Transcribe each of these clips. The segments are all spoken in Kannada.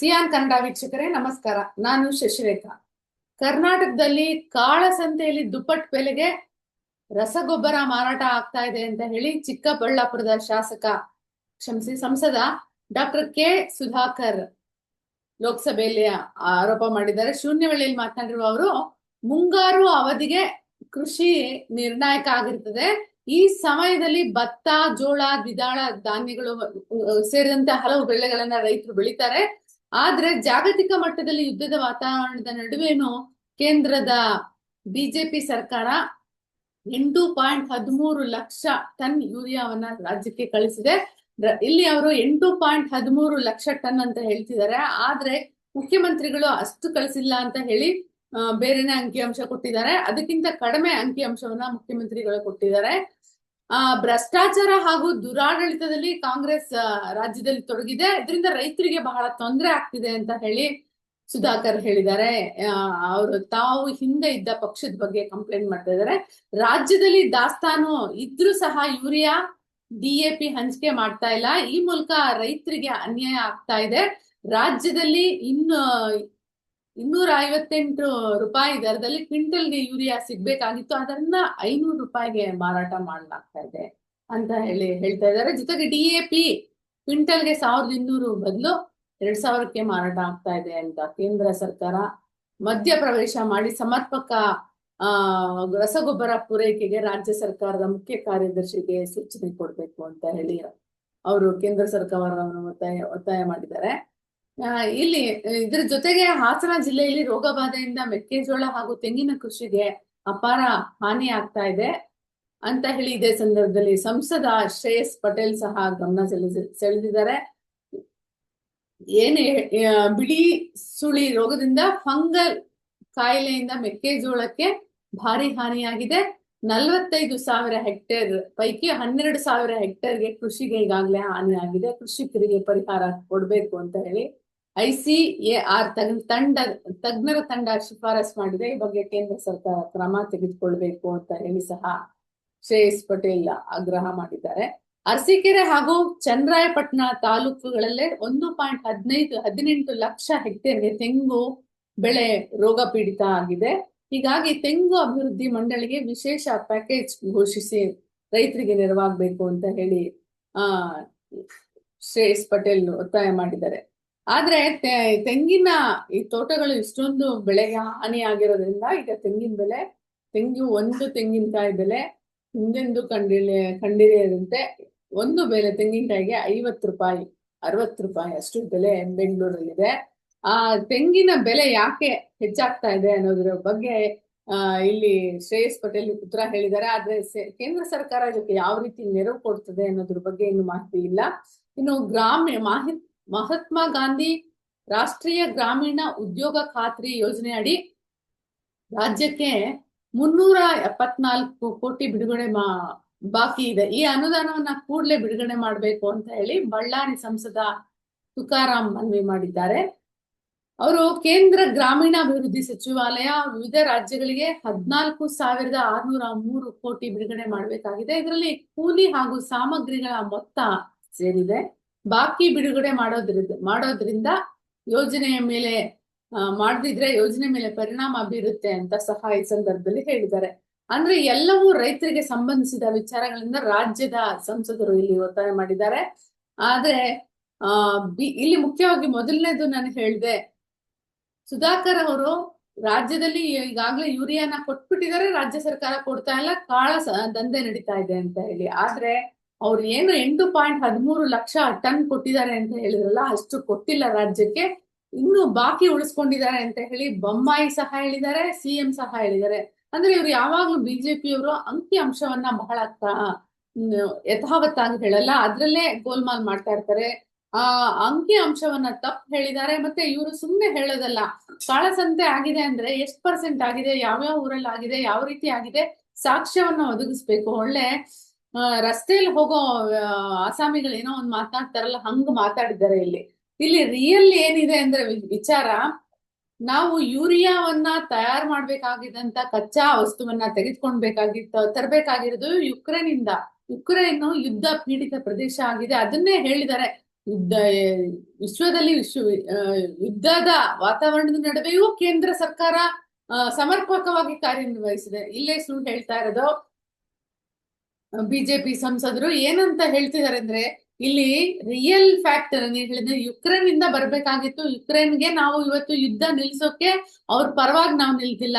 ಸಿಯಾನ್ ಕನ್ನಡ ವೀಕ್ಷಕರೇ, ನಮಸ್ಕಾರ. ನಾನು ಶಶಿರೇಖಾ. ಕರ್ನಾಟಕದಲ್ಲಿ ಕಾಳಸಂತೆಯಲ್ಲಿ ದುಪ್ಪಟ್ ಬೆಲೆಗೆ ರಸಗೊಬ್ಬರ ಮಾರಾಟ ಆಗ್ತಾ ಇದೆ ಅಂತ ಹೇಳಿ ಚಿಕ್ಕಬಳ್ಳಾಪುರದ ಶಾಸಕ, ಕ್ಷಮಿಸಿ, ಸಂಸದ ಡಾಕ್ಟರ್ ಕೆ ಸುಧಾಕರ್ ಲೋಕಸಭೆಯಲ್ಲಿ ಆರೋಪ ಮಾಡಿದ್ದಾರೆ. ಶೂನ್ಯ ವೇಳೆಯಲ್ಲಿ ಮಾತನಾಡಿರುವ ಅವರು, ಮುಂಗಾರು ಅವಧಿಗೆ ಕೃಷಿ ನಿರ್ಣಾಯಕ ಆಗಿರ್ತದೆ. ಈ ಸಮಯದಲ್ಲಿ ಭತ್ತ, ಜೋಳ, ದ್ವಿದಳ ಧಾನ್ಯಗಳು ಸೇರಿದಂತೆ ಹಲವು ಬೆಳೆಗಳನ್ನ ರೈತರು ಬೆಳಿತಾರೆ. ಆದ್ರೆ ಜಾಗತಿಕ ಮಟ್ಟದಲ್ಲಿ ಯುದ್ಧದ ವಾತಾವರಣದ ನಡುವೆನೂ ಕೇಂದ್ರದ ಬಿಜೆಪಿ ಸರ್ಕಾರ ಎಂಟು ಪಾಯಿಂಟ್ ಹದಿಮೂರು ಲಕ್ಷ ಟನ್ ಯೂರಿಯಾವನ್ನ ರಾಜ್ಯಕ್ಕೆ ಕಳಿಸಿದೆ. ಇಲ್ಲಿ ಅವರು ಎಂಟು ಪಾಯಿಂಟ್ ಹದಿಮೂರು ಲಕ್ಷ ಟನ್ ಅಂತ ಹೇಳ್ತಿದ್ದಾರೆ. ಆದ್ರೆ ಮುಖ್ಯಮಂತ್ರಿಗಳು ಅಷ್ಟು ಕಳಿಸಿಲ್ಲ ಅಂತ ಹೇಳಿ ಬೇರೆನೇ ಅಂಕಿಅಂಶ ಕೊಟ್ಟಿದ್ದಾರೆ. ಅದಕ್ಕಿಂತ ಕಡಿಮೆ ಅಂಕಿಅಂಶವನ್ನ ಮುಖ್ಯಮಂತ್ರಿಗಳು ಕೊಟ್ಟಿದ್ದಾರೆ. ಆ, ಭ್ರಷ್ಟಾಚಾರ ಹಾಗೂ ದುರಾಡಳಿತದಲ್ಲಿ ಕಾಂಗ್ರೆಸ್ ರಾಜ್ಯದಲ್ಲಿ ತೊಡಗಿದೆ. ಇದರಿಂದ ರೈತರಿಗೆ ಬಹಳ ತೊಂದರೆ ಆಗ್ತಿದೆ ಅಂತ ಹೇಳಿ ಸುಧಾಕರ್ ಹೇಳಿದ್ದಾರೆ. ಅವರು ತಾವು ಹಿಂದೆ ಇದ್ದ ಪಕ್ಷದ ಬಗ್ಗೆ ಕಂಪ್ಲೇಂಟ್ ಮಾಡ್ತಾ ಇದ್ದಾರೆ. ರಾಜ್ಯದಲ್ಲಿ ದಾಸ್ತಾನು ಇದ್ರೂ ಸಹ ಯೂರಿಯಾ ಡಿಎಪಿ ಹಂಚಿಕೆ ಮಾಡ್ತಾ ಇಲ್ಲ. ಈ ಮೂಲಕ ರೈತರಿಗೆ ಅನ್ಯಾಯ ಆಗ್ತಾ ಇದೆ. ರಾಜ್ಯದಲ್ಲಿ ಇನ್ನು ಇನ್ನೂರ ಐವತ್ತೆಂಟು ರೂಪಾಯಿ ದರದಲ್ಲಿ ಕ್ವಿಂಟಲ್ಗೆ ಯೂರಿಯಾ ಸಿಗ್ಬೇಕಾಗಿತ್ತು. ಅದನ್ನ ಐನೂರು ರೂಪಾಯಿಗೆ ಮಾರಾಟ ಮಾಡಲಾಗ್ತಾ ಇದೆ ಅಂತ ಹೇಳಿ ಹೇಳ್ತಾ ಇದ್ದಾರೆ. ಜೊತೆಗೆ ಡಿಎಪಿ ಕ್ವಿಂಟಲ್ಗೆ ಸಾವಿರದ ಇನ್ನೂರು ಬದಲು ಎರಡ್ ಸಾವಿರಕ್ಕೆ ಮಾರಾಟ ಆಗ್ತಾ ಇದೆ ಅಂತ ಕೇಂದ್ರ ಸರ್ಕಾರ ಮಧ್ಯ ಪ್ರವೇಶ ಮಾಡಿ ಸಮರ್ಪಕ, ಆ, ರಸಗೊಬ್ಬರ ಪೂರೈಕೆಗೆ ರಾಜ್ಯ ಸರ್ಕಾರದ ಮುಖ್ಯ ಕಾರ್ಯದರ್ಶಿಗೆ ಸೂಚನೆ ಕೊಡ್ಬೇಕು ಅಂತ ಹೇಳಿ ಅವರು ಕೇಂದ್ರ ಸರ್ಕಾರವನ್ನು ಒತ್ತಾಯ ಒತ್ತಾಯ ಮಾಡಿದ್ದಾರೆ. ಇಲ್ಲಿ ಇದ್ರ ಜೊತೆಗೆ ಹಾಸನ ಜಿಲ್ಲೆಯಲ್ಲಿ ರೋಗ ಬಾಧೆಯಿಂದ ಮೆಕ್ಕೆಜೋಳ ಹಾಗೂ ತೆಂಗಿನ ಕೃಷಿಗೆ ಅಪಾರ ಹಾನಿ ಆಗ್ತಾ ಇದೆ ಅಂತ ಹೇಳಿ ಇದೇ ಸಂದರ್ಭದಲ್ಲಿ ಸಂಸದ ಶ್ರೇಯಸ್ ಪಟೇಲ್ ಸಹ ಗಮನ ಸೆಳೆದ ಸೆಳೆದಿದ್ದಾರೆ. ಏನೇ ಬಿಳಿ ಸುಳಿ ರೋಗದಿಂದ ಫಂಗಲ್ ಕಾಯಿಲೆಯಿಂದ ಮೆಕ್ಕೆಜೋಳಕ್ಕೆ ಭಾರಿ ಹಾನಿಯಾಗಿದೆ. ನಲವತ್ತೈದು ಸಾವಿರ ಹೆಕ್ಟೇರ್, ಪೈಕಿ ಹನ್ನೆರಡು ಸಾವಿರ ಹೆಕ್ಟೇರ್ಗೆ ಕೃಷಿಗೆ ಈಗಾಗಲೇ ಹಾನಿಯಾಗಿದೆ. ಕೃಷಿಕರಿಗೆ ಪರಿಹಾರ ಕೊಡ್ಬೇಕು ಅಂತ ಹೇಳಿ ಐಸಿಎಆರ್ ತಂಡ, ತಜ್ಞರ ತಂಡ ಶಿಫಾರಸ್ ಮಾಡಿದೆ ಈ ಬಗ್ಗೆ ಕೇಂದ್ರ ಸರ್ಕಾರ ಕ್ರಮ ತೆಗೆದುಕೊಳ್ಬೇಕು ಅಂತ ಹೇಳಿ ಸಹ ಶ್ರೇಯಸ್ ಪಟೇಲ್ ಆಗ್ರಹ ಮಾಡಿದ್ದಾರೆ. ಅರಸೀಕೆರೆ ಹಾಗೂ ಚಂದ್ರಾಯಪಟ್ಟಣ ತಾಲೂಕುಗಳಲ್ಲೇ ಒಂದು ಪಾಯಿಂಟ್ ಹದಿನೈದು, ಹದಿನೆಂಟು ಲಕ್ಷ ಹೆಕ್ಟೇರ್ಗೆ ತೆಂಗು ಬೆಳೆ ರೋಗ ಪೀಡಿತ ಆಗಿದೆ. ಹೀಗಾಗಿ ತೆಂಗು ಅಭಿವೃದ್ಧಿ ಮಂಡಳಿಗೆ ವಿಶೇಷ ಪ್ಯಾಕೇಜ್ ಘೋಷಿಸಿ ರೈತರಿಗೆ ನೆರವಾಗಬೇಕು ಅಂತ ಹೇಳಿ, ಆ, ಶ್ರೇಯಸ್ ಪಟೇಲ್ ಒತ್ತಾಯ ಮಾಡಿದ್ದಾರೆ. ಆದ್ರೆ ತೆಂಗಿನ ಈ ತೋಟಗಳು ಇಷ್ಟೊಂದು ಬೆಳೆಗೆ ಹಾನಿ ಆಗಿರೋದ್ರಿಂದ ಈಗ ತೆಂಗಿನ ಬೆಲೆ ತೆಂಗು ಒಂದು ತೆಂಗಿನಕಾಯಿ ಬೆಲೆ ಹಿಂದೆಂದು ಕಂಡಿಲ್ಲ ಕಂಡಿರಿಯದಂತೆ ಒಂದು ಬೆಲೆ ತೆಂಗಿನಕಾಯಿಗೆ ಐವತ್ತು ರೂಪಾಯಿ, ಅರವತ್ತು ರೂಪಾಯಿ ಅಷ್ಟು ಬೆಲೆ ಬೆಂಗಳೂರಲ್ಲಿದೆ. ಆ ತೆಂಗಿನ ಬೆಲೆ ಯಾಕೆ ಹೆಚ್ಚಾಗ್ತಾ ಇದೆ ಅನ್ನೋದ್ರ ಬಗ್ಗೆ ಇಲ್ಲಿ ಶ್ರೇಯಸ್ ಪಟೇಲ್ ಉತ್ತರ ಹೇಳಿದ್ದಾರೆ. ಆದ್ರೆ ಕೇಂದ್ರ ಸರ್ಕಾರ ಇದಕ್ಕೆ ಯಾವ ರೀತಿ ನೆರವು ಕೊಡ್ತದೆ ಅನ್ನೋದ್ರ ಬಗ್ಗೆ ಇನ್ನು ಮಾಹಿತಿ ಇಲ್ಲ. ಇನ್ನು ಗ್ರಾಮ ಮಾಹಿ ಮಹಾತ್ಮ ಗಾಂಧಿ ರಾಷ್ಟ್ರೀಯ ಗ್ರಾಮೀಣ ಉದ್ಯೋಗ ಖಾತ್ರಿ ಯೋಜನೆ ಅಡಿ ರಾಜ್ಯಕ್ಕೆ ಮುನ್ನೂರ ಎಪ್ಪತ್ನಾಲ್ಕು ಕೋಟಿ ಬಿಡುಗಡೆ ಮಾ, ಬಾಕಿ ಇದೆ. ಈ ಅನುದಾನವನ್ನ ಕೂಡಲೇ ಬಿಡುಗಡೆ ಮಾಡಬೇಕು ಅಂತ ಹೇಳಿ ಬಳ್ಳಾರಿ ಸಂಸದ ತುಕಾರಾಂ ಮನವಿ ಮಾಡಿದ್ದಾರೆ. ಅವರು ಕೇಂದ್ರ ಗ್ರಾಮೀಣಾಭಿವೃದ್ಧಿ ಸಚಿವಾಲಯ ವಿವಿಧ ರಾಜ್ಯಗಳಿಗೆ ಹದಿನಾಲ್ಕು ಸಾವಿರದ ಆರ್ನೂರ ಮೂರು ಕೋಟಿ ಬಿಡುಗಡೆ ಮಾಡಬೇಕಾಗಿದೆ. ಇದರಲ್ಲಿ ಕೂಲಿ ಹಾಗೂ ಸಾಮಗ್ರಿಗಳ ಮೊತ್ತ ಸೇರಿದೆ. ಬಾಕಿ ಬಿಡುಗಡೆ ಮಾಡೋದ್ರಿಂದ ಮಾಡೋದ್ರಿಂದ ಯೋಜನೆಯ ಮೇಲೆ ಮಾಡದಿದ್ರೆ ಯೋಜನೆ ಮೇಲೆ ಪರಿಣಾಮ ಬೀರುತ್ತೆ ಅಂತ ಸಹ ಈ ಸಂದರ್ಭದಲ್ಲಿ ಹೇಳಿದ್ದಾರೆ. ಅಂದ್ರೆ ಎಲ್ಲವೂ ರೈತರಿಗೆ ಸಂಬಂಧಿಸಿದ ವಿಚಾರಗಳಿಂದ ರಾಜ್ಯದ ಸಂಸದರು ಇಲ್ಲಿ ಒತ್ತಾಯ ಮಾಡಿದ್ದಾರೆ. ಆದ್ರೆ, ಆ, ಬಿ- ಇಲ್ಲಿ ಮುಖ್ಯವಾಗಿ ಮೊದಲನೇದು ನಾನು ಹೇಳಿದೆ, ಸುಧಾಕರ್ ಅವರು ರಾಜ್ಯದಲ್ಲಿ ಈಗಾಗಲೇ ಯೂರಿಯಾನ ಕೊಟ್ಬಿಟ್ಟಿದ್ದಾರೆ, ರಾಜ್ಯ ಸರ್ಕಾರ ಕೊಡ್ತಾ ಇಲ್ಲ, ಕಾಳ ದಂಧೆ ನಡೀತಾ ಇದೆ ಅಂತ ಹೇಳಿ. ಆದ್ರೆ ಅವ್ರು ಏನು ಎಂಟು ಪಾಯಿಂಟ್ ಹದಿಮೂರು ಲಕ್ಷ ಟನ್ ಕೊಟ್ಟಿದ್ದಾರೆ ಅಂತ ಹೇಳಿದ್ರಲ್ಲ, ಅಷ್ಟು ಕೊಟ್ಟಿಲ್ಲ ರಾಜ್ಯಕ್ಕೆ. ಇನ್ನು ಬಾಕಿ ಉಳಿಸ್ಕೊಂಡಿದ್ದಾರೆ ಅಂತ ಹೇಳಿ ಬೊಮ್ಮಾಯಿ ಸಹ ಹೇಳಿದ್ದಾರೆ ಸಿಎಂ ಸಹ ಹೇಳಿದ್ದಾರೆ. ಅಂದ್ರೆ ಇವ್ರು ಯಾವಾಗ್ಲೂ ಬಿಜೆಪಿಯವರು ಅಂಕಿ ಅಂಶವನ್ನ ಬಹಳ ಯಥಾವತ್ತಾಗಿ ಹೇಳಲ್ಲ. ಅದ್ರಲ್ಲೇ ಗೋಲ್ಮಾಲ್ ಮಾಡ್ತಾ ಇರ್ತಾರೆ. ಆ, ಅಂಕಿ ಅಂಶವನ್ನ ತಪ್ಪು ಹೇಳಿದ್ದಾರೆ. ಮತ್ತೆ ಇವರು ಸುಮ್ಮನೆ ಹೇಳೋದಲ್ಲ, ಕಾಳಸಂತೆ ಆಗಿದೆ ಅಂದ್ರೆ ಎಷ್ಟ್ ಪರ್ಸೆಂಟ್ ಆಗಿದೆ, ಯಾವ್ಯಾವ ಊರಲ್ಲಿ ಆಗಿದೆ ಯಾವ ರೀತಿ ಆಗಿದೆ, ಸಾಕ್ಷ್ಯವನ್ನ ಒದಗಿಸ್ಬೇಕು. ಒಳ್ಳೆ ರಸ್ತೆಯಲ್ಲಿ ಹೋಗೋ ಅಸಾಮಿಗಳು ಏನೋ ಒಂದ್ ಮಾತಾಡ್ತಾರಲ್ಲ ಹಂಗ್ ಮಾತಾಡಿದ್ದಾರೆ ಇಲ್ಲಿ. ಇಲ್ಲಿ ರಿಯಲ್ ಏನಿದೆ ಅಂದ್ರೆ ವಿಚಾರ, ನಾವು ಯೂರಿಯಾವನ್ನ ತಯಾರು ಮಾಡ್ಬೇಕಾಗಿದ್ದಂತ ಕಚ್ಚಾ ವಸ್ತುವನ್ನ ತೆಗೆದುಕೊಳ್ಬೇಕಾಗಿತ್ತು, ತರಬೇಕಾಗಿರೋದು ಯುಕ್ರೇನ್ ಇಂದ ಯುಕ್ರೇನ್ ಯುದ್ಧ ಪೀಡಿತ ಪ್ರದೇಶ ಆಗಿದೆ. ಅದನ್ನೇ ಹೇಳಿದ್ದಾರೆ. ಯುದ್ಧ, ವಿಶ್ವದಲ್ಲಿ ವಿಶ್ವ ಯುದ್ಧದ ವಾತಾವರಣದ ನಡುವೆಯೂ ಕೇಂದ್ರ ಸರ್ಕಾರ ಸಮರ್ಪಕವಾಗಿ ಕಾರ್ಯನಿರ್ವಹಿಸಿದೆ. ಇಲ್ಲೇ ಸುಳ್ಳು ಹೇಳ್ತಾ ಇರೋದು. ಬಿಜೆಪಿ ಸಂಸದರು ಏನಂತ ಹೇಳ್ತಿದ್ದಾರೆ ಅಂದ್ರೆ, ಇಲ್ಲಿ ರಿಯಲ್ ಫ್ಯಾಕ್ಟ್ ಹೇಳಿದ್ರೆ ಯುಕ್ರೇನ್ ಇಂದ ಬರ್ಬೇಕಾಗಿತ್ತು. ಯುಕ್ರೇನ್ಗೆ ನಾವು ಇವತ್ತು ಯುದ್ಧ ನಿಲ್ಸೋಕೆ ಅವ್ರ ಪರವಾಗಿ ನಾವು ನಿಲ್ತಿಲ್ಲ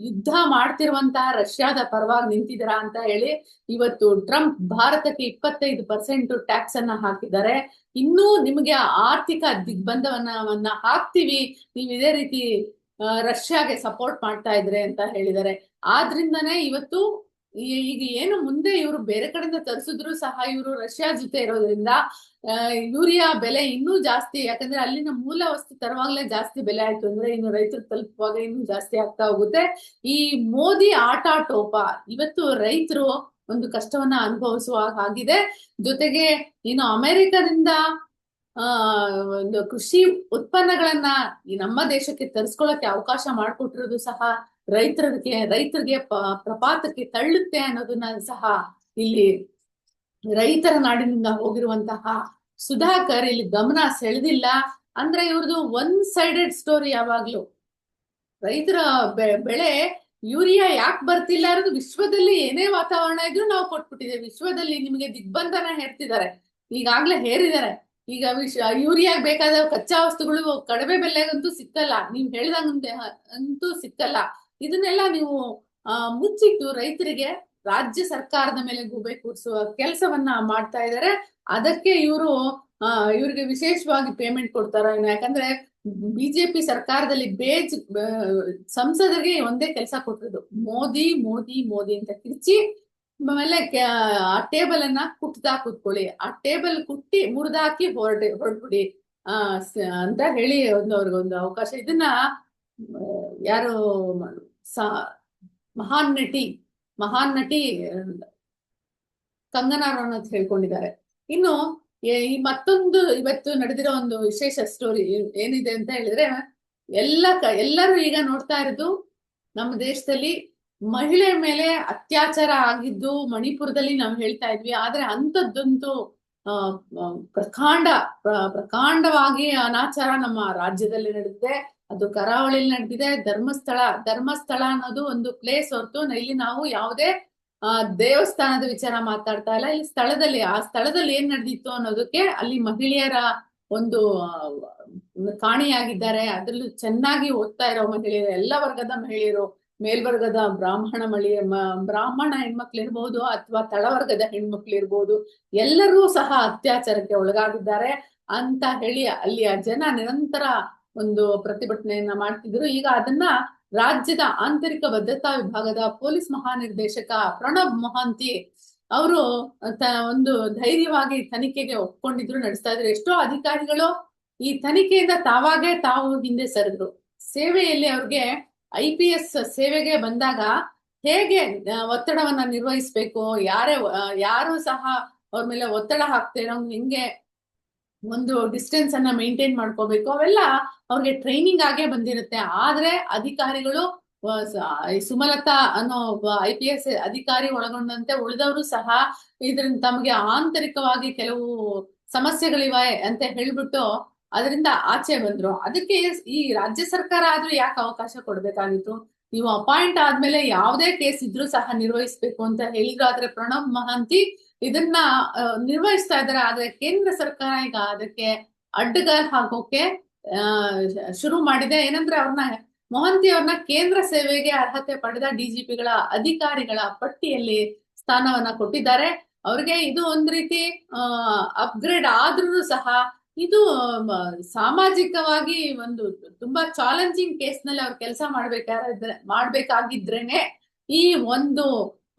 ಯುದ್ಧ ಮಾಡ್ತಿರುವಂತಹ ರಷ್ಯಾದ ಪರವಾಗಿ ನಿಂತಿದ್ದೀರಾ ಅಂತ ಹೇಳಿ ಇವತ್ತು ಟ್ರಂಪ್ ಭಾರತಕ್ಕೆ ಇಪ್ಪತ್ತೈದು ಪರ್ಸೆಂಟ್ ಟ್ಯಾಕ್ಸ್ ಅನ್ನ ಹಾಕಿದ್ದಾರೆ. ಇನ್ನೂ ನಿಮಗೆ ಆರ್ಥಿಕ ದಿಗ್ಬಂಧವನ್ನ ಹಾಕ್ತಿವಿ. ನೀವು ಇದೇ ರೀತಿ ರಷ್ಯಾಗೆ ಸಪೋರ್ಟ್ ಮಾಡ್ತಾ ಇದ್ರೆ ಅಂತ ಹೇಳಿದ್ದಾರೆ. ಆದ್ರಿಂದನೇ ಇವತ್ತು ಈಗ ಏನು ಮುಂದೆ ಇವರು ಬೇರೆ ಕಡೆಯಿಂದ ತರಿಸಿದ್ರು ಸಹ ಇವರು ರಷ್ಯಾ ಜೊತೆ ಇರೋದ್ರಿಂದ ಯೂರಿಯಾ ಬೆಲೆ ಇನ್ನೂ ಜಾಸ್ತಿ, ಯಾಕಂದ್ರೆ ಅಲ್ಲಿನ ಮೂಲ ವಸ್ತು ತರುವಾಗಲೇ ಜಾಸ್ತಿ ಬೆಲೆ ಆಯ್ತು ಅಂದ್ರೆ ಇನ್ನು ರೈತರು ತಲುಪುವಾಗ ಇನ್ನೂ ಜಾಸ್ತಿ ಆಗ್ತಾ ಹೋಗುತ್ತೆ. ಈ ಮೋದಿ ಆಟಾಟೋಪ ಇವತ್ತು ರೈತರು ಒಂದು ಕಷ್ಟವನ್ನ ಅನುಭವಿಸುವ ಹಾಗಿದೆ. ಜೊತೆಗೆ ಇನ್ನು ಅಮೆರಿಕದಿಂದ, ಆ, ಒಂದು ಕೃಷಿ ಉತ್ಪನ್ನಗಳನ್ನ ಈ ನಮ್ಮ ದೇಶಕ್ಕೆ ತರಿಸ್ಕೊಳಕ್ಕೆ ಅವಕಾಶ ಮಾಡಿಕೊಟ್ಟಿರೋದು ಸಹ ರೈತರಿಗೆ ರೈತರಿಗೆ ಪ್ರಪಾತಕ್ಕೆ ತಳ್ಳುತ್ತೆ ಅನ್ನೋದನ್ನ ಸಹ ಇಲ್ಲಿ ರೈತರ ನಾಡಿನಿಂದ ಹೋಗಿರುವಂತಹ ಸುಧಾಕರ್ ಇಲ್ಲಿ ಗಮನ ಸೆಳೆದಿಲ್ಲ. ಅಂದ್ರೆ ಇವ್ರದ್ದು ಒನ್ ಸೈಡೆಡ್ ಸ್ಟೋರಿ ಯಾವಾಗ್ಲೂ. ರೈತರ ಬೆಳೆ ಯೂರಿಯಾ ಯಾಕೆ ಬರ್ತಿಲ್ಲ ಅನ್ನೋದು ವಿಶ್ವದಲ್ಲಿ ಏನೇ ವಾತಾವರಣ ಇದ್ರೂ ನಾವು ಕೊಟ್ಬಿಟ್ಟಿದ್ದೇವೆ. ವಿಶ್ವದಲ್ಲಿ ನಿಮಗೆ ದಿಗ್ಬಂಧನ ಹೇರ್ತಿದ್ದಾರೆ. ಈಗಾಗ್ಲೇ ಹೇರಿದ್ದಾರೆ. ಈಗ ವಿಶ್ವ ಯೂರಿಯಾಗ ಬೇಕಾದ ಕಚ್ಚಾ ವಸ್ತುಗಳು ಕಡಿಮೆ ಬೆಲೆಗಂತೂ ಸಿಕ್ಕಲ್ಲ. ನೀವ್ ಹೇಳ್ದಂಗೆ ಅಂತೂ ಸಿಕ್ಕಲ್ಲ. ಇದನ್ನೆಲ್ಲ ನೀವು ಮುಚ್ಚಿಟ್ಟು ರೈತರಿಗೆ ರಾಜ್ಯ ಸರ್ಕಾರದ ಮೇಲೆ ಗೂಬೆ ಕೂರಿಸುವ ಕೆಲಸವನ್ನ ಮಾಡ್ತಾ ಇದ್ದಾರೆ ಅದಕ್ಕೆ ಇವರು ಇವರಿಗೆ ವಿಶೇಷವಾಗಿ ಪೇಮೆಂಟ್ ಕೊಡ್ತಾರ ಯಾಕಂದ್ರೆ ಬಿಜೆಪಿ ಸರ್ಕಾರದಲ್ಲಿ ಬೇಜ್ ಸಂಸದರಿಗೆ ಒಂದೇ ಕೆಲಸ ಕೊಟ್ಟಿದ್ದು ಮೋದಿ ಮೋದಿ ಮೋದಿ ಅಂತ ಕಿರ್ಚಿ, ಆಮೇಲೆ ಆ ಟೇಬಲ್ ಅನ್ನ ಕುಟ್ತಾ ಕುತ್ಕೊಳ್ಳಿ. ಆ ಟೇಬಲ್ ಕುಟ್ಟಿ ಮುರಿದಾಕಿ ಹೊರಡಿ ಹೊರಡ್ಬಿಡಿ ಅಂತ ಹೇಳಿ ಒಂದು ಅವ್ರಿಗೊಂದು ಅವಕಾಶ. ಇದನ್ನ ಯಾರು ಮಹಾನ್ ನಟಿ ಮಹಾನ್ ನಟಿ ಕಂಗನಾ ರನೌತ್ ಹೇಳ್ಕೊಂಡಿದ್ದಾರೆ. ಇನ್ನು ಈ ಮತ್ತೊಂದು ಇವತ್ತು ನಡೆದಿರೋ ಒಂದು ವಿಶೇಷ ಸ್ಟೋರಿ ಏನಿದೆ ಅಂತ ಹೇಳಿದ್ರೆ ಎಲ್ಲ ಎಲ್ಲರೂ ಈಗ ನೋಡ್ತಾ ಇರೋದು ನಮ್ಮ ದೇಶದಲ್ಲಿ ಮಹಿಳೆ ಮೇಲೆ ಅತ್ಯಾಚಾರ ಆಗಿದ್ದು ಮಣಿಪುರದಲ್ಲಿ ನಾವು ಹೇಳ್ತಾ ಇದ್ವಿ. ಆದ್ರೆ ಆ, ಪ್ರಕಾಂಡ ಪ್ರ- ಪ್ರಕಾಂಡವಾಗಿ ಅನಾಚಾರ ನಮ್ಮ ರಾಜ್ಯದಲ್ಲಿ ನಡೆದಿದೆ. ಅದು ಕರಾವಳಿಯಲ್ಲಿ ನಡೆದಿದೆ, ಧರ್ಮಸ್ಥಳ ಧರ್ಮಸ್ಥಳ ಅನ್ನೋದು ಒಂದು ಪ್ಲೇಸ್ ಹೊರತು ಇಲ್ಲಿ ನಾವು ಯಾವುದೇ, ಆ, ದೇವಸ್ಥಾನದ ವಿಚಾರ ಮಾತಾಡ್ತಾ ಇಲ್ಲ. ಇಲ್ಲಿ ಸ್ಥಳದಲ್ಲಿ, ಆ ಸ್ಥಳದಲ್ಲಿ ಏನ್ ನಡೆದಿತ್ತು ಅನ್ನೋದಕ್ಕೆ ಅಲ್ಲಿ ಮಹಿಳೆಯರ ಒಂದು ಕಾಣಿಯಾಗಿದ್ದಾರೆ. ಅದ್ರಲ್ಲೂ ಚೆನ್ನಾಗಿ ಓದ್ತಾ ಇರೋ ಮಹಿಳೆಯರು, ಎಲ್ಲ ವರ್ಗದ ಮಹಿಳೆಯರು, ಮೇಲ್ವರ್ಗದ ಬ್ರಾಹ್ಮಣ ಮಳಿ ಬ್ರಾಹ್ಮಣ ಹೆಣ್ಮಕ್ಳು ಇರ್ಬೋದು ಅಥವಾ ತಳವರ್ಗದ ಹೆಣ್ಮಕ್ಳು ಇರ್ಬೋದು, ಎಲ್ಲರೂ ಸಹ ಅತ್ಯಾಚಾರಕ್ಕೆ ಒಳಗಾಗಿದ್ದಾರೆ ಅಂತ ಹೇಳಿ ಅಲ್ಲಿಯ ಜನ ನಿರಂತರ ಒಂದು ಪ್ರತಿಭಟನೆಯನ್ನ ಮಾಡ್ತಿದ್ರು. ಈಗ ಅದನ್ನ ರಾಜ್ಯದ ಆಂತರಿಕ ಭದ್ರತಾ ವಿಭಾಗದ ಪೊಲೀಸ್ ಮಹಾನಿರ್ದೇಶಕ ಪ್ರಣಬ್ ಮೊಹಾಂತಿ ಅವರು ಒಂದು ಧೈರ್ಯವಾಗಿ ತನಿಖೆಗೆ ಒಪ್ಕೊಂಡಿದ್ರು, ನಡೆಸ್ತಾ ಇದ್ರು. ಎಷ್ಟೋ ಅಧಿಕಾರಿಗಳು ಈ ತನಿಖೆಯಿಂದ ತಾವಾಗೆ ತಾವು ಹಿಂದೆ ಸರಿದ್ರು. ಸೇವೆಯಲ್ಲಿ ಅವ್ರಿಗೆ ಐ ಪಿ ಎಸ್ ಸೇವೆಗೆ ಬಂದಾಗ ಹೇಗೆ ಒತ್ತಡವನ್ನ ನಿರ್ವಹಿಸ್ಬೇಕು, ಯಾರೇ ಯಾರು ಸಹ ಅವ್ರ ಮೇಲೆ ಒತ್ತಡ ಹಾಕ್ತಿರೋ ಹೆಂಗೆ ಒಂದು ಡಿಸ್ಟೆನ್ಸ್ ಅನ್ನ ಮೇಂಟೈನ್ ಮಾಡ್ಕೋಬೇಕು. ಅವೆಲ್ಲ ಅವ್ರಿಗೆ ಟ್ರೈನಿಂಗ್ ಆಗೇ ಬಂದಿರುತ್ತೆ. ಆದ್ರೆ ಅಧಿಕಾರಿಗಳು ಸುಮಲತಾ ಅನ್ನೋ ಐ ಪಿ ಎಸ್ ಅಧಿಕಾರಿ ಒಳಗೊಂಡಂತೆ ಉಳಿದವರು ಸಹ ಇದರಿಂದ ತಮಗೆ ಆಂತರಿಕವಾಗಿ ಕೆಲವು ಸಮಸ್ಯೆಗಳಿವೆ ಅಂತ ಹೇಳ್ಬಿಟ್ಟು ಅದರಿಂದ ಆಚೆ ಬಂದ್ರು. ಅದಕ್ಕೆ ಈ ರಾಜ್ಯ ಸರ್ಕಾರ ಆದ್ರೂ ಯಾಕೆ ಅವಕಾಶ ಕೊಡ್ಬೇಕಾಗಿತ್ತು? ನೀವು ಅಪಾಯಿಂಟ್ ಆದ್ಮೇಲೆ ಯಾವುದೇ ಕೇಸ್ ಇದ್ರೂ ಸಹ ನಿರ್ವಹಿಸ್ಬೇಕು ಅಂತ ಹೇಳಿದ್ರು ಆದ್ರೆ ಪ್ರಣಬ್ ಮಹಾಂತಿ ಇದನ್ನ ನಿರ್ವಹಿಸ್ತಾ ಇದ್ದಾರೆ. ಆದ್ರೆ ಕೇಂದ್ರ ಸರ್ಕಾರ ಈಗ ಅದಕ್ಕೆ ಅಡ್ಡಗಾಲ್ ಹಾಕೋಕೆ ಶುರು ಮಾಡಿದೆ. ಏನಂದ್ರೆ ಅವ್ರನ್ನ, ಮೊಹಂತಿ ಅವ್ರನ್ನ ಕೇಂದ್ರ ಸೇವೆಗೆ ಅರ್ಹತೆ ಪಡೆದ ಡಿಜಿಪಿಗಳ ಅಧಿಕಾರಿಗಳ ಪಟ್ಟಿಯಲ್ಲಿ ಸ್ಥಾನವನ್ನ ಕೊಟ್ಟಿದ್ದಾರೆ. ಅವ್ರಿಗೆ ಇದು ಒಂದ್ ರೀತಿ ಅಪ್ಗ್ರೇಡ್ ಆದ್ರೂ ಸಹ ಇದು ಸಾಮಾಜಿಕವಾಗಿ ಒಂದು ತುಂಬಾ ಚಾಲೆಂಜಿಂಗ್ ಕೇಸ್ನಲ್ಲಿ ಅವ್ರು ಕೆಲಸ ಮಾಡ್ಬೇಕಾದ್ರೆ, ಮಾಡ್ಬೇಕಾಗಿದ್ರೇನೆ ಈ ಒಂದು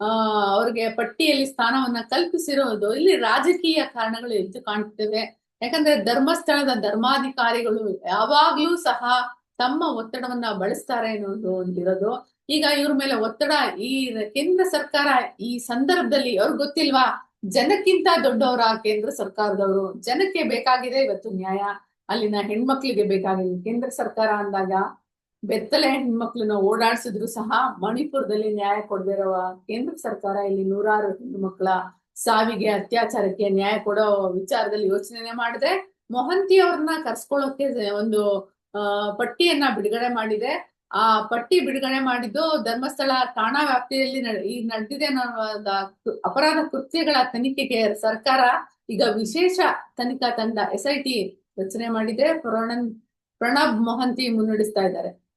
ಅವ್ರಿಗೆ ಪಟ್ಟಿಯಲ್ಲಿ ಸ್ಥಾನವನ್ನ ಕಲ್ಪಿಸಿರೋದು ಇಲ್ಲಿ ರಾಜಕೀಯ ಕಾರಣಗಳು ಎದ್ದು ಕಾಣ್ತವೆ. ಯಾಕಂದ್ರೆ ಧರ್ಮಸ್ಥಳದ ಧರ್ಮಾಧಿಕಾರಿಗಳು ಯಾವಾಗ್ಲೂ ಸಹ ತಮ್ಮ ಒತ್ತಡವನ್ನ ಬಳಸ್ತಾರೆ ಅನ್ನೋದು ಒಂದಿರೋದು. ಈಗ ಇವ್ರ ಮೇಲೆ ಒತ್ತಡ ಈ ಕೇಂದ್ರ ಸರ್ಕಾರ ಈ ಸಂದರ್ಭದಲ್ಲಿ ಅವ್ರಿಗೆ ಗೊತ್ತಿಲ್ವಾ? ಜನಕ್ಕಿಂತ ದೊಡ್ಡವರ ಕೇಂದ್ರ ಸರ್ಕಾರದವರು. ಜನಕ್ಕೆ ಬೇಕಾಗಿದೆ ಇವತ್ತು ನ್ಯಾಯ. ಅಲ್ಲಿನ ಹೆಣ್ಮಕ್ಳಿಗೆ ಬೇಕಾಗಿದೆ ಕೇಂದ್ರ ಸರ್ಕಾರ ಅಂದಾಗ ಬೆತ್ತಲೆ ಹೆಣ್ಮಕ್ಳನ್ನ ಓಡಾಡ್ಸಿದ್ರು ಸಹ ಮಣಿಪುರದಲ್ಲಿ ನ್ಯಾಯ ಕೊಡದಿರುವ ಕೇಂದ್ರ ಸರ್ಕಾರ ಇಲ್ಲಿ ನೂರಾರು ಹೆಣ್ಮಕ್ಳ ಸಾವಿಗೆ ಅತ್ಯಾಚಾರಕ್ಕೆ ನ್ಯಾಯ ಕೊಡೋ ವಿಚಾರದಲ್ಲಿ ಯೋಚನೆ ಮಾಡಿದ್ರೆ ಮೊಹಂತಿ ಅವ್ರನ್ನ ಕರ್ಸ್ಕೊಳ್ಳೋಕೆ ಒಂದು ಪಟ್ಟಿಯನ್ನ ಬಿಡುಗಡೆ ಮಾಡಿದೆ. ಆ ಪಟ್ಟಿ ಬಿಡುಗಡೆ ಮಾಡಿದ್ದು ಧರ್ಮಸ್ಥಳ ಠಾಣಾ ವ್ಯಾಪ್ತಿಯಲ್ಲಿ ಈ ನಡೆದಿದೆ ಅನ್ನೋ ಅಪರಾಧ ಕೃತ್ಯಗಳ ತನಿಖೆಗೆ ಸರ್ಕಾರ ಈಗ ವಿಶೇಷ ತನಿಖಾ ತಂಡ, ಎಸ್ ಐ ರಚನೆ ಮಾಡಿದೆ. ಪ್ರಣಬ್ ಮೊಹಂತಿ ಮುನ್ನಡೆಸ್ತಾ ಇದ್ದಾರೆ.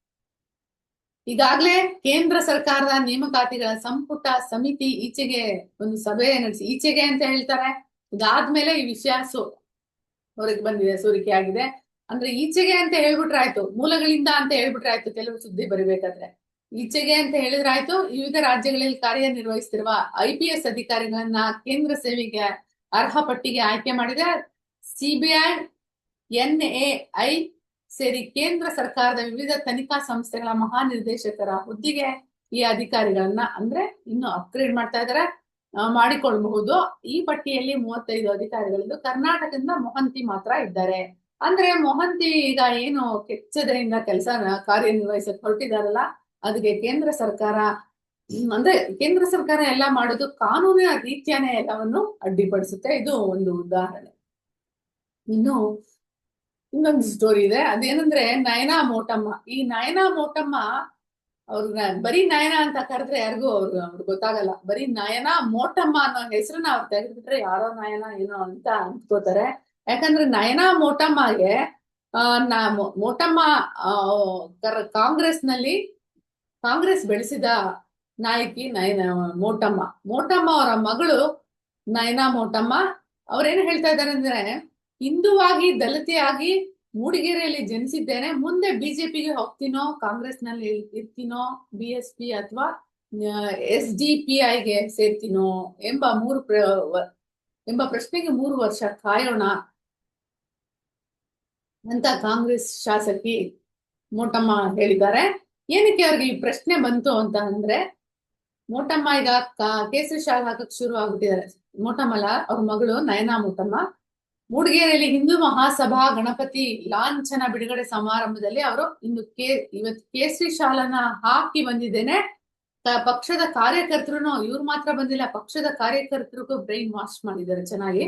ಈಗಾಗಲೇ ಕೇಂದ್ರ ಸರ್ಕಾರದ ನೇಮಕಾತಿಗಳ ಸಂಪುಟ ಸಮಿತಿ ಈಚೆಗೆ ಒಂದು ಸಭೆ ನಡೆಸಿ ಈಚೆಗೆ ಅಂತ ಹೇಳ್ತಾರೆ. ಇದಾದ್ಮೇಲೆ ಈ ವಿಷಯ ಸು ಬಂದಿದೆ ಸೋರಿಕೆ ಆಗಿದೆ ಅಂದ್ರೆ ಈಚೆಗೆ ಅಂತ ಹೇಳ್ಬಿಟ್ರೆ ಆಯ್ತು. ಮೂಲಗಳಿಂದ ಅಂತ ಹೇಳ್ಬಿಟ್ರೆ ಆಯ್ತು. ಕೆಲವು ಸುದ್ದಿ ಬರಬೇಕಾದ್ರೆ. ಈಚೆಗೆ ಅಂತ ಹೇಳಿದ್ರೆ ಆಯ್ತು. ವಿವಿಧ ರಾಜ್ಯಗಳಲ್ಲಿ ಕಾರ್ಯನಿರ್ವಹಿಸ್ತಿರುವ ಐ ಪಿ ಎಸ್ ಅಧಿಕಾರಿಗಳನ್ನ ಕೇಂದ್ರ ಸೇವೆಗೆ ಅರ್ಹ ಪಟ್ಟಿಗೆ ಆಯ್ಕೆ ಮಾಡಿದೆ. ಸಿಬಿಐ ಎನ್ಎಐ ಸೇರಿ ಕೇಂದ್ರ ಸರ್ಕಾರದ ವಿವಿಧ ತನಿಖಾ ಸಂಸ್ಥೆಗಳ ಮಹಾನಿರ್ದೇಶಕರ ಹುದ್ದೆಗೆ ಈ ಅಧಿಕಾರಿಗಳನ್ನ ಅಂದ್ರೆ ಇನ್ನು ಅಪ್ಗ್ರೇಡ್ ಮಾಡ್ತಾ ಇದಾರೆ ಮಾಡಿಕೊಳ್ಬಹುದು. ಈ ಪಟ್ಟಿಯಲ್ಲಿ ಮೂವತ್ತೈದು ಅಧಿಕಾರಿಗಳಿದ್ದು ಕರ್ನಾಟಕದಿಂದ ಮೊಹಂತಿ ಮಾತ್ರ ಇದ್ದಾರೆ. ಅಂದ್ರೆ ಮೊಹಂತಿ ಈಗ ಏನು ಕೆಚ್ಚದೆಯಿಂದ ಕೆಲಸ ಕಾರ್ಯನಿರ್ವಹಿಸಕ್ ಹೊರಟಿದಾರಲ್ಲ ಅದಕ್ಕೆ ಕೇಂದ್ರ ಸರ್ಕಾರ ಅಂದ್ರೆ ಕೇಂದ್ರ ಸರ್ಕಾರ ಎಲ್ಲ ಮಾಡೋದು ಕಾನೂನಿನ ರೀತಿಯಾನೇ ಎಲ್ಲವನ್ನು ಅಡ್ಡಿಪಡಿಸುತ್ತೆ. ಇದು ಒಂದು ಉದಾಹರಣೆ. ಇನ್ನು ಇನ್ನೊಂದು ಸ್ಟೋರಿ ಇದೆ. ಅದೇನಂದ್ರೆ ನಯನಾ ಮೋಟಮ್ಮ. ಈ ನಯನಾ ಮೋಟಮ್ಮ ಅವ್ರನ್ನ ಬರೀ ನಯನ ಅಂತ ಕರೆದ್ರೆ ಯಾರಿಗೂ ಅವ್ರು ಅವ್ರಿಗೆ ಗೊತ್ತಾಗಲ್ಲ. ಬರೀ ನಯನ ಮೋಟಮ್ಮ ಅನ್ನೋ ಹೆಸರನ್ನ ಅವ್ರು ತೆಗೆದ್ಬಿಟ್ರೆ ಯಾರೋ ನಯನ ಏನೋ ಅಂತ ಅನ್ಕೋತಾರೆ. ಯಾಕಂದ್ರೆ ನಯನ ಮೋಟಮ್ಮಗೆ, ಆ, ನಾ ಮೋಟಮ್ಮ ಕಾಂಗ್ರೆಸ್ನಲ್ಲಿ ಕಾಂಗ್ರೆಸ್ ಬೆಳೆಸಿದ ನಾಯಕಿ ನಯನ ಮೋಟಮ್ಮ. ಮೋಟಮ್ಮ ಅವರ ಮಗಳು ನಯನಾ ಮೋಟಮ್ಮ. ಅವ್ರೇನು ಹೇಳ್ತಾ ಇದ್ದಾರೆ ಅಂದ್ರೆ ಹಿಂದುವಾಗಿ ದಲಿತೆಯಾಗಿ ಮೂಡಿಗೆರೆಯಲ್ಲಿ ಜನಿಸಿದ್ದೇನೆ. ಮುಂದೆ ಬಿಜೆಪಿಗೆ ಹೋಗ್ತೀನೋ ಕಾಂಗ್ರೆಸ್ನಲ್ಲಿ ಇರ್ತೀನೋ ಬಿ ಎಸ್ ಪಿ ಅಥವಾ ಎಸ್ ಡಿ ಪಿ ಐಗೆ ಸೇರ್ತೀನೋ ಎಂಬ ಮೂರು ಎಂಬ ಪ್ರಶ್ನೆಗೆ ಮೂರು ವರ್ಷ ಕಾಯೋಣ ಅಂತ ಕಾಂಗ್ರೆಸ್ ಶಾಸಕಿ ಮೋಟಮ್ಮ ಹೇಳಿದ್ದಾರೆ. ಏನಕ್ಕೆ ಅವ್ರಿಗೆ ಈ ಪ್ರಶ್ನೆ ಬಂತು ಅಂತ ಅಂದ್ರೆ, ಮೋಟಮ್ಮ ಈಗ ಕೇಸರಿ ಶಾಲೆ ಹಾಕಕ್ ಶುರು ಆಗ್ಬಿಟ್ಟಿದ್ದಾರೆ. ಮೋಟಮ್ಮಲ, ಅವ್ರ ಮಗಳು ನಯನಾ ಮೋಟಮ್ಮ. ಮೂಡಿಗೆರೆಯಲ್ಲಿ ಹಿಂದೂ ಮಹಾಸಭಾ ಗಣಪತಿ ಲಾಂಛನ ಬಿಡುಗಡೆ ಸಮಾರಂಭದಲ್ಲಿ ಅವರು ಇಂದು ಕೇ, ಇವತ್ತು ಕೇಸರಿ ಶಾಲನ ಹಾಕಿ ಬಂದಿದ್ದೇನೆ. ಪಕ್ಷದ ಕಾರ್ಯಕರ್ತರು ಇವ್ರು ಮಾತ್ರ ಬಂದಿಲ್ಲ, ಪಕ್ಷದ ಕಾರ್ಯಕರ್ತರಿಗೂ ಬ್ರೈನ್ ವಾಶ್ ಮಾಡಿದ್ದಾರೆ ಚೆನ್ನಾಗಿ.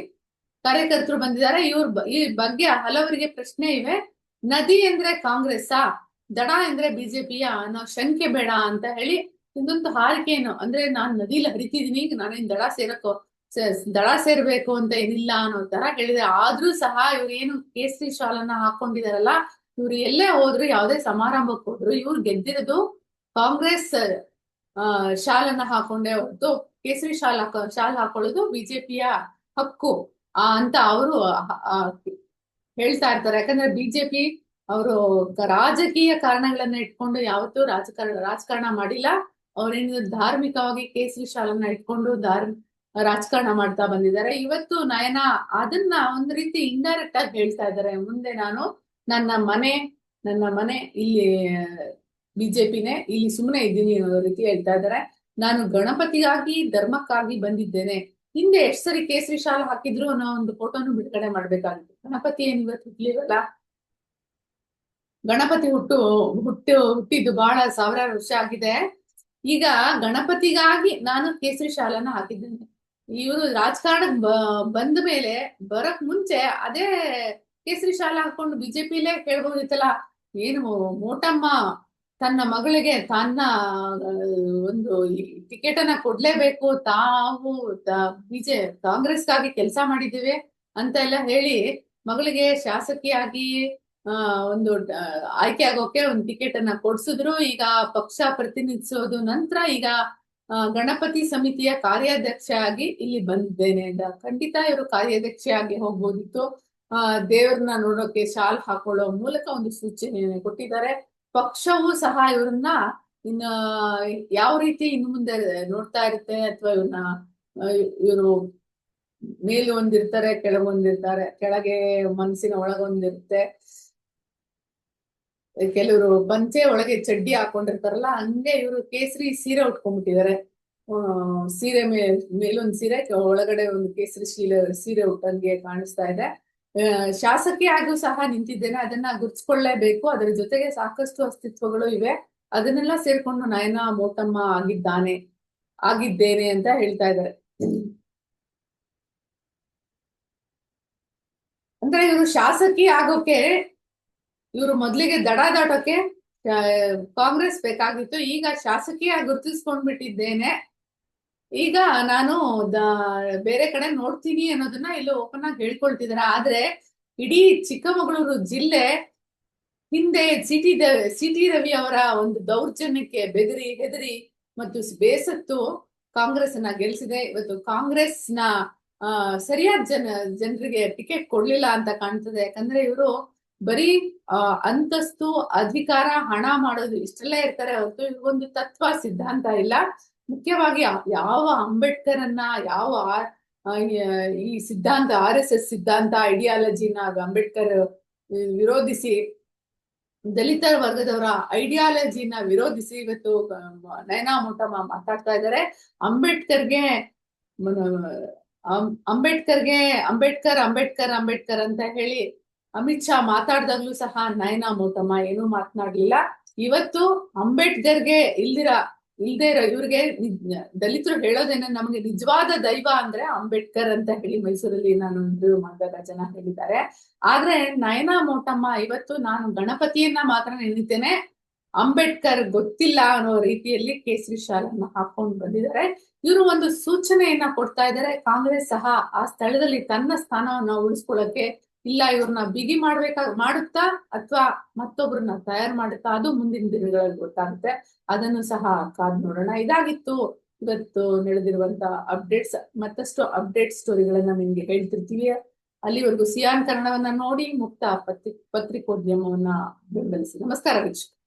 ಕಾರ್ಯಕರ್ತರು ಬಂದಿದ್ದಾರೆ, ಇವ್ರ ಈ ಬಗ್ಗೆ ಹಲವರಿಗೆ ಪ್ರಶ್ನೆ ಇವೆ. ನದಿ ಅಂದ್ರೆ ಕಾಂಗ್ರೆಸ್ಸಾ? ದಡ ಅಂದ್ರೆ ಬಿಜೆಪಿಯ? ಅನ್ನೋ ಶಂಕೆ ಬೇಡ ಅಂತ ಹೇಳಿ ಇನ್ನೊಂದು ಹಾರಿಕೆಯನ್ನು, ಅಂದ್ರೆ ನಾನ್ ನದಿಲಿ ಹರಿತಿದೀನಿ ನಾನೇನ್ ದಡ ಸೇರಕ್ಕೋ? ದಡ ಸೇರ್ಬೇಕು ಅಂತ ಏನಿಲ್ಲ ಅನ್ನೋ ತರ ಹೇಳಿದೆ ಆದ್ರೂ ಸಹ ಇವ್ರು ಏನು ಕೇಸರಿ ಶಾಲನ್ನ ಹಾಕೊಂಡಿದಾರಲ್ಲ, ಇವ್ರು ಎಲ್ಲೇ ಹೋದ್ರು, ಯಾವ್ದೇ ಸಮಾರಂಭಕ್ಕೆ ಹೋದ್ರು, ಇವ್ರು ಗೆದ್ದಿರೋದು ಕಾಂಗ್ರೆಸ್ ಶಾಲನ್ನ ಹಾಕೊಂಡೇ ಹೊರತು ಕೇಸರಿ ಶಾಲ್ ಹಾಕ, ಶಾಲ್ ಹಾಕೊಳ್ಳೋದು ಬಿಜೆಪಿಯ ಹಕ್ಕು ಅಂತ ಅವರು ಹೇಳ್ತಾ ಇರ್ತಾರೆ. ಯಾಕಂದ್ರೆ ಬಿಜೆಪಿ ಅವರು ರಾಜಕೀಯ ಕಾರಣಗಳನ್ನ ಇಟ್ಕೊಂಡು ಯಾವತ್ತೂ ರಾಜಕಾರಣ ರಾಜಕಾರಣ ಮಾಡಿಲ್ಲ. ಅವ್ರೇನು ಧಾರ್ಮಿಕವಾಗಿ ಕೇಸರಿ ಶಾಲನ್ನ ಇಟ್ಕೊಂಡು ಧಾರ್ಮ ರಾಜಕಾರಣ ಮಾಡ್ತಾ ಬಂದಿದ್ದಾರೆ. ಇವತ್ತು ನಯನ ಅದನ್ನ ಒಂದ್ ರೀತಿ ಇಂಡೈರೆಕ್ಟ್ ಆಗಿ ಹೇಳ್ತಾ ಇದ್ದಾರೆ. ಮುಂದೆ ನಾನು ನನ್ನ ಮನೆ ನನ್ನ ಮನೆ ಇಲ್ಲಿ, ಬಿಜೆಪಿನೇ ಇಲ್ಲಿ ಸುಮ್ಮನೆ ಇದ್ದೀನಿ ಅನ್ನೋ ರೀತಿ ಹೇಳ್ತಾ ಇದ್ದಾರೆ. ನಾನು ಗಣಪತಿಗಾಗಿ, ಧರ್ಮಕ್ಕಾಗಿ ಬಂದಿದ್ದೇನೆ. ಹಿಂದೆ ಎಷ್ಟ್ ಸರಿ ಕೇಸರಿ ಶಾಲೆ ಹಾಕಿದ್ರು ಅನ್ನೋ ಒಂದು ಫೋಟೋನು ಬಿಡುಗಡೆ ಮಾಡ್ಬೇಕಾಗಿತ್ತು. ಗಣಪತಿ ಏನ್ ಇವತ್ತು ಹುಟ್ಲಿವಲ್ಲ ಗಣಪತಿ ಹುಟ್ಟು ಹುಟ್ಟು, ಹುಟ್ಟಿದ್ದು ಬಹಳ ಸಾವಿರಾರು ವರ್ಷ ಆಗಿದೆ. ಈಗ ಗಣಪತಿಗಾಗಿ ನಾನು ಕೇಸರಿ ಶಾಲನ ಹಾಕಿದ್ದೇನೆ. ಇವರು ರಾಜಕಾರಣಕ್ಕೆ ಬ, ಬಂದ ಮೇಲೆ ಬರಕ್ ಮುಂಚೆ ಅದೇ ಕೇಸರಿ ಶಾಲೆ ಹಾಕೊಂಡು ಬಿಜೆಪಿಲೇ ಕೇಳ್ಬೋದಿತ್ತಲ್ಲ? ಏನು ಮೋಟಮ್ಮ ತನ್ನ ಮಗಳಿಗೆ ತನ್ನ ಒಂದು ಟಿಕೆಟ್ ಅನ್ನ ಕೊಡ್ಲೇಬೇಕು, ತಾವು ಬಿಜೆ, ಕಾಂಗ್ರೆಸ್ಗಾಗಿ ಕೆಲಸ ಮಾಡಿದ್ದೀವಿ ಅಂತ ಎಲ್ಲ ಹೇಳಿ ಮಗಳಿಗೆ ಶಾಸಕಿಯಾಗಿ ಒಂದು ಆಯ್ಕೆ ಆಗೋಕೆ ಒಂದು ಟಿಕೆಟ್ ಅನ್ನ ಕೊಡ್ಸಿದ್ರು. ಈಗ ಪಕ್ಷ ಪ್ರತಿನಿಧಿಸೋದು ನಂತರ ಈಗ ಗಣಪತಿ ಸಮಿತಿಯ ಕಾರ್ಯಾಧ್ಯಕ್ಷ ಆಗಿ ಇಲ್ಲಿ ಬಂದಿದ್ದೇನೆ. ಅಂತ ಖಂಡಿತ ಇವರು ಕಾರ್ಯಾಧ್ಯಕ್ಷೆಯಾಗಿ ಹೋಗ್ಬೋದಿತ್ತು. ಆ, ದೇವ್ರನ್ನ ನೋಡೋಕೆ ಶಾಲ್ ಹಾಕೊಳ್ಳೋ ಮೂಲಕ ಒಂದು ಸೂಚನೆಯನ್ನು ಕೊಟ್ಟಿದ್ದಾರೆ. ಪಕ್ಷವು ಸಹ ಇವ್ರನ್ನ ಇನ್ನ ಯಾವ ರೀತಿ ಇನ್ನು ಮುಂದೆ ನೋಡ್ತಾ ಇರುತ್ತೆ ಅಥವಾ ಇವ್ರನ್ನ ಇವರು ಮೇಲ್ ಒಂದಿರ್ತಾರೆ ಕೆಳಗೊಂದಿರ್ತಾರೆ ಕೆಳಗೆ ಮನಸ್ಸಿನ ಒಳಗೊಂದಿರುತ್ತೆ ಕೆಲವರು ಬಂಚೆ ಒಳಗೆ ಚಡ್ಡಿ ಹಾಕೊಂಡಿರ್ತಾರಲ್ಲ, ಹಂಗೆ ಇವರು ಕೇಸರಿ ಸೀರೆ ಉಟ್ಕೊಂಡ್ಬಿಟ್ಟಿದ್ದಾರೆ. ಸೀರೆ ಮೇ, ಮೇಲೊಂದು ಸೀರೆ ಒಳಗಡೆ ಒಂದು ಕೇಸರಿ ಶೀಲೆ, ಸೀರೆ ಉಟ್ಟಂಗೆ ಕಾಣಿಸ್ತಾ ಇದೆ. ಶಾಸಕಿ ಆಗೂ ಸಹ ನಿಂತಿದ್ದೇನೆ, ಅದನ್ನ ಗುರ್ಸ್ಕೊಳ್ಳೇಬೇಕು ಅದರ ಜೊತೆಗೆ ಸಾಕಷ್ಟು ಅಸ್ತಿತ್ವಗಳು ಇವೆ. ಅದನ್ನೆಲ್ಲ ಸೇರ್ಕೊಂಡು ನಯನ ಮೋಟಮ್ಮ ಆಗಿದ್ದಾನೆ, ಆಗಿದ್ದೇನೆ ಅಂತ ಹೇಳ್ತಾ ಇದ್ದಾರೆ. ಅಂದ್ರೆ ಇವರು ಶಾಸಕಿ ಆಗೋಕೆ ಇವರು ಮೊದ್ಲಿಗೆ ದಡ ದಾಟೋಕೆ ಕಾಂಗ್ರೆಸ್ ಬೇಕಾಗಿತ್ತು. ಈಗ ಶಾಸಕಿಯಾಗಿ ಗುರುತಿಸ್ಕೊಂಡ್ಬಿಟ್ಟಿದ್ದೇನೆ. ಈಗ ನಾನು ಬೇರೆ ಕಡೆ ನೋಡ್ತೀನಿ ಅನ್ನೋದನ್ನ ಇಲ್ಲಿ ಓಪನ್ ಆಗಿ ಹೇಳ್ಕೊಳ್ತಿದಾರೆ ಆದ್ರೆ ಇಡೀ ಚಿಕ್ಕಮಗಳೂರು ಜಿಲ್ಲೆ ಹಿಂದೆ ಸಿಟಿ ಸಿಟಿ ರವಿ ಅವರ ಒಂದು ದೌರ್ಜನ್ಯಕ್ಕೆ ಬೆದರಿ, ಹೆದರಿ ಮತ್ತು ಬೇಸತ್ತು ಕಾಂಗ್ರೆಸ್ ಅನ್ನ ಗೆಲ್ಸಿದೆ. ಇವತ್ತು ಕಾಂಗ್ರೆಸ್ನ ಸರಿಯಾದ ಜನ, ಜನರಿಗೆ ಟಿಕೆಟ್ ಕೊಡ್ಲಿಲ್ಲ ಅಂತ ಕಾಣ್ತದೆ. ಯಾಕಂದ್ರೆ ಇವರು ಬರೀ ಅಂತಸ್ತು, ಅಧಿಕಾರ, ಹಣ ಮಾಡೋದು ಇಷ್ಟೆಲ್ಲ ಇರ್ತಾರೆ ಹೊರತು ಒಂದು ತತ್ವ, ಸಿದ್ಧಾಂತ ಇಲ್ಲ. ಮುಖ್ಯವಾಗಿ ಯಾವ ಅಂಬೇಡ್ಕರ್ ಅನ್ನ ಯಾವ ಈ- ಸಿದ್ಧಾಂತ, ಆರ್ ಎಸ್ ಎಸ್ ಸಿದ್ಧಾಂತ, ಐಡಿಯಾಲಜಿನ ಅಂಬೇಡ್ಕರ್ ವಿರೋಧಿಸಿ, ದಲಿತ ವರ್ಗದವರ ಐಡಿಯಾಲಜಿನ ವಿರೋಧಿಸಿ ಇವತ್ತು ನಯನಾ ಮೋಟಮ್ಮ ಮಾತಾಡ್ತಾ ಇದ್ದಾರೆ. ಅಂಬೇಡ್ಕರ್ಗೆ ಅಂಬೇಡ್ಕರ್ಗೆ ಅಂಬೇಡ್ಕರ್ ಅಂಬೇಡ್ಕರ್ ಅಂಬೇಡ್ಕರ್ ಅಂತ ಹೇಳಿ ಅಮಿತ್ ಶಾ ಮಾತಾಡ್ದಾಗ್ಲೂ ಸಹ ನಯನಾ ಮೋತಮ್ಮ ಏನೂ ಮಾತನಾಡ್ಲಿಲ್ಲ. ಇವತ್ತು ಅಂಬೇಡ್ಕರ್ಗೆ ಇಲ್ದಿರ, ಇಲ್ದೇ ಇರೋ ಇವ್ರಿಗೆ ದಲಿತರು ಹೇಳೋದೇನ ನಮಗೆ ನಿಜವಾದ ದೈವ ಅಂದ್ರೆ ಅಂಬೇಡ್ಕರ್ ಅಂತ ಹೇಳಿ ಮೈಸೂರಲ್ಲಿ ನಾನು ಇಂಟರ್ವ್ಯೂ ಮಾಡಿದಾಗ ಜನ ಹೇಳಿದ್ದಾರೆ. ಆದ್ರೆ ನಯನಾ ಮೋಟಮ್ಮ ಇವತ್ತು ನಾನು ಗಣಪತಿಯನ್ನ ಮಾತ್ರ ನೆನಿತೇನೆ. ಅಂಬೇಡ್ಕರ್ ಗೊತ್ತಿಲ್ಲ ಅನ್ನೋ ರೀತಿಯಲ್ಲಿ ಕೇಸರಿ ಶಾಲನ್ನ ಹಾಕೊಂಡು ಬಂದಿದ್ದಾರೆ. ಇವರು ಒಂದು ಸೂಚನೆಯನ್ನ ಕೊಡ್ತಾ ಇದ್ದಾರೆ. ಕಾಂಗ್ರೆಸ್ ಸಹ ಆ ಸ್ಥಳದಲ್ಲಿ ತನ್ನ ಸ್ಥಾನವನ್ನ ಉಳಿಸ್ಕೊಳ್ಳಕ್ಕೆ ಇಲ್ಲ ಇವ್ರನ್ನ ಬಿಗಿ ಮಾಡ್ಬೇಕಾ, ಮಾಡುತ್ತಾ ಅಥವಾ ಮತ್ತೊಬ್ರನ್ನ ತಯಾರು ಮಾಡುತ್ತಾ ಅದು ಮುಂದಿನ ದಿನಗಳಲ್ಲಿ ಗೊತ್ತಾಗುತ್ತೆ. ಅದನ್ನು ಸಹ ಕಾದ್ ನೋಡೋಣ. ಇದಾಗಿತ್ತು. ಇವತ್ತು ನಡೆದಿರುವಂತ ಅಪ್ಡೇಟ್ಸ್, ಮತ್ತಷ್ಟು ಅಪ್ಡೇಟ್ ಸ್ಟೋರಿಗಳನ್ನ ನಿಮ್ಗೆ ಹೇಳ್ತಿರ್ತೀವಿ. ಅಲ್ಲಿವರೆಗೂ ಸಿಯಾನ್ ಕನ್ನಡವನ್ನ ನೋಡಿ ಮುಕ್ತ ಪತ್ರಿ, ಪತ್ರಿಕೋದ್ಯಮವನ್ನ ಬೆಂಬಲಿಸಿ. ನಮಸ್ಕಾರ ವೀಕ್ಷಕ